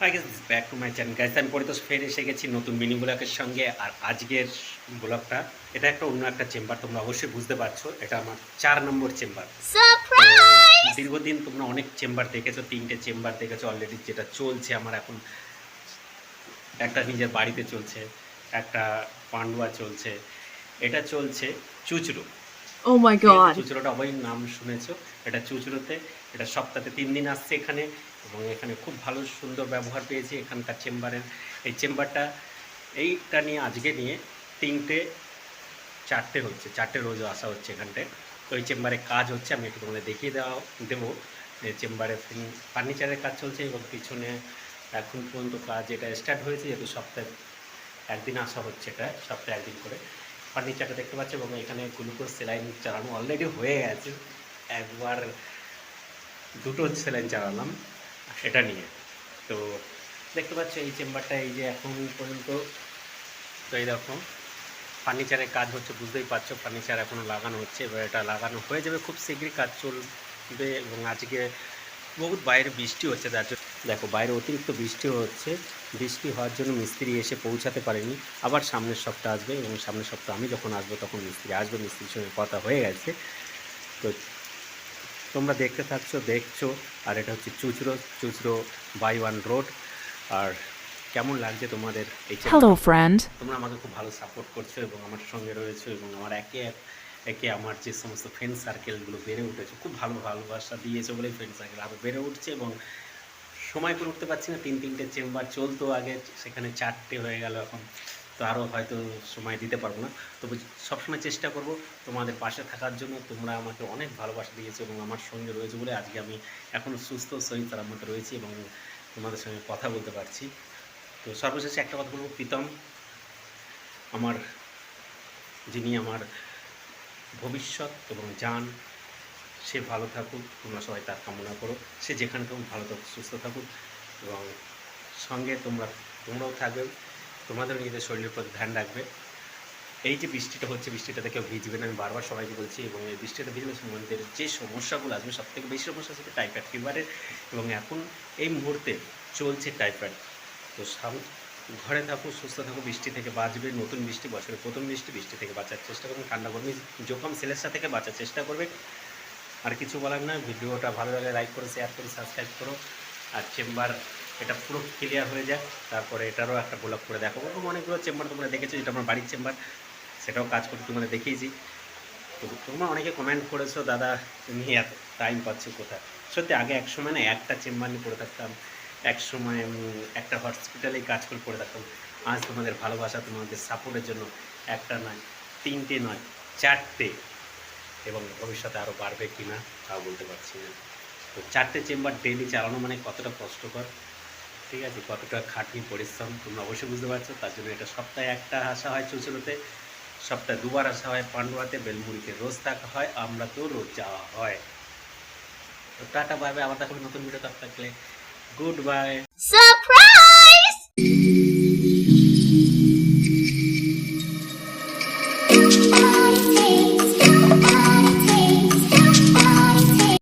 Hi guys back to my channel guys আমি পরিতোষ ফের এসে গেছি নতুন মিনি ব্লগের সঙ্গে আর আজকের ব্লগটা এটা একটা অন্য একটা চেম্বার তোমরা অবশ্যই বুঝতে পারছ এটা আমার চার নম্বর চেম্বার। সারপ্রাইজ দীর্ঘদিন তোমরা অনেক চেম্বার দেখেছ তিনটে চেম্বার দেখেছ অলরেডি যেটা চলছে আমার এখন একটা নিজের বাড়িতে চলছে একটা পান্ডুয়া চলছে এটা চলছে চুচড়ো ও মাই গড চুচড়োটা অবশ্যই নাম শুনেছো? এটা চুচড়োতে এটা সপ্তাহে তিন দিন আসছে এখানে এবং এখানে খুব ভালো সুন্দর ব্যবহার পেয়েছি এখানকার চেম্বারের। এই চেম্বারটা এইটা নিয়ে আজকে নিয়ে তিনটে চারটে হচ্ছে চারটে রোজ আসা হচ্ছে এখানটায়। তো এই চেম্বারে কাজ হচ্ছে আমি একটু তোমাদের দেখিয়ে দেওয়া দেবো যে চেম্বারে ফার্নিচারের কাজ চলছে এবং পিছনে এখন পর্যন্ত কাজ এটা স্টার্ট হয়েছে যেহেতু সপ্তাহে একদিন আসা হচ্ছে এটা সপ্তাহে একদিন করে। ফার্নিচারটা দেখতে পাচ্ছি এবং এখানে গ্লুকোজ সেলাইন চালানো অলরেডি হয়ে গেছে। একবার দুটো সেলাইন চালালাম এটা নিয়ে। তো দেখতে পাচ্ছ এই চেম্বারটা এই যে এখন পর্যন্ত, তো এই দেখো, ফার্নিচারের কাজ হচ্ছে, বুঝতেই পারছ, ফার্নিচার এখনও লাগানো হচ্ছে। এবার এটা লাগানো হয়ে যাবে, খুব শীঘ্রই কাজ চলবে এবং আজকে বহুত বাইরে বৃষ্টি হচ্ছে তার জন্য দেখো বাইরে অতিরিক্ত বৃষ্টি হচ্ছে। বৃষ্টি হওয়ার জন্য মিস্ত্রি এসে পৌঁছাতে পারেনি। আবার সামনের সপ্তাহ আসবে এবং সামনের সপ্তাহ আমি যখন আসব তখন মিস্ত্রি আসবে। মিস্ত্রির সঙ্গে কথা হয়ে গেছে। তো তোমরা দেখতে থাকছো দেখছ আর এটা হচ্ছে Chuchura Chuchura by one road. আর কেমন লাগছে তোমাদের এই? Hello, friend. তোমরা আমাকে খুব ভালো সাপোর্ট করছ এবং আমার সঙ্গে রয়েছো এবং আমার একে এক- একে আমার যে সমস্ত ফ্রেন্ড সার্কেলগুলো বেড়ে উঠেছে খুব ভালো ভালোবাসা দিয়েছে বলেই ফ্রেন্ড সার্কেল আরও বেড়ে উঠছে এবং সময় করে উঠতে পারছি না। তিন, তিনটে চেম্বার চলতো আগে, সেখানে চারটে হয়ে গেল এখন। তো আরও হয়তো সময় দিতে পারব না। তবে সবসময় চেষ্টা করব তোমাদের পাশে থাকার জন্য। তোমরা আমাকে অনেক ভালোবাসা দিয়েছ এবং আমার সঙ্গে রয়েছে বলে আজকে আমি এখনও সুস্থ সহিত তার মধ্যে রয়েছি এবং তোমাদের সঙ্গে কথা বলতে পারছি। তো সর্বশেষে একটা কথা বলব। প্রীতম, আমার যিনি আমার ভবিষ্যৎ এবং জান সে ভালো থাকুক, তোমরা সবাই তার কামনা করো। সে যেখানে থাকুক, ভালো থাকুক, সুস্থ থাকুক এবং সঙ্গে তোমরা, তোমরাও থাকবে, তোমাদের নিজেদের শরীরের প্রতি ধ্যান রাখবে। এই যে বৃষ্টিটা হচ্ছে, বৃষ্টিটাতে কেউ ভিজবে না। আমি বারবার সবাইকে বলছি এবং এই বৃষ্টিটা ভিজলে তোমাদের যে সমস্যাগুলো আসবে সব থেকে বেশি সমস্যা হচ্ছে টাইফয়েড ফিভারের এবং এখন এই মুহূর্তে চলছে টাইফয়েড। তো ঘরে থাকো সুস্থ থাকো বৃষ্টি থেকে বাঁচবে, নতুন বৃষ্টি, বছরের প্রথম বৃষ্টি বৃষ্টি থেকে বাঁচার চেষ্টা করবেন ঠান্ডা গরমে জোকাম সেলেসা থেকে বাঁচার চেষ্টা করবে। আর কিছু বলার না ভিডিওটা ভালো লাগলে লাইক করো শেয়ার করো সাবস্ক্রাইব করো, আর চেম্বার এটা পুরো ক্লিয়ার হয়ে যাক তারপরে এটারও একটা ব্লগ করে দেখো ওরকম অনেকগুলো চেম্বার তোমরা দেখেছ, যেটা আমার বাড়ির চেম্বার সেটাও কাজ করতে তোমাদের দেখিয়েছি। তো তোমরা অনেকে কমেন্ট করেছ, দাদা, তুমি এত টাইম পাচ্ছ কোথায়? সত্যি, আগে এক সময় না একটা চেম্বার নিয়ে পড়ে থাকতাম। এক সময় একটা হসপিটালেই কাজ করে পড়ে থাকতাম। আজ তোমাদের ভালোবাসা, তোমাদের সাপোর্টের জন্য একটা নয়, তিনটে নয়, চারটে এবং ভবিষ্যতে আরও বাড়বে কি না তাও বলতে পারছি না। তো চারটে চেম্বার ডেলি চালানো মানে কতটা কষ্টকর? ঠিক আছে, কতটা খাটনি, পরিশ্রম, তোমরা অবশ্যই বুঝতে পারছ। তার জন্য এটা সপ্তাহে একটা আসা হয় চুচুরোতে সপ্তাহে দুবার আসা হয় পান্ডুয়াতে, বেলমুড়িতে রোজ থাকা হয়, আমরা তো রোজ যাওয়া হয়। তো টাটা, বাই বাই, আবার নতুন ভিডিও থাকলে গুড বাই সারপ্রাইজ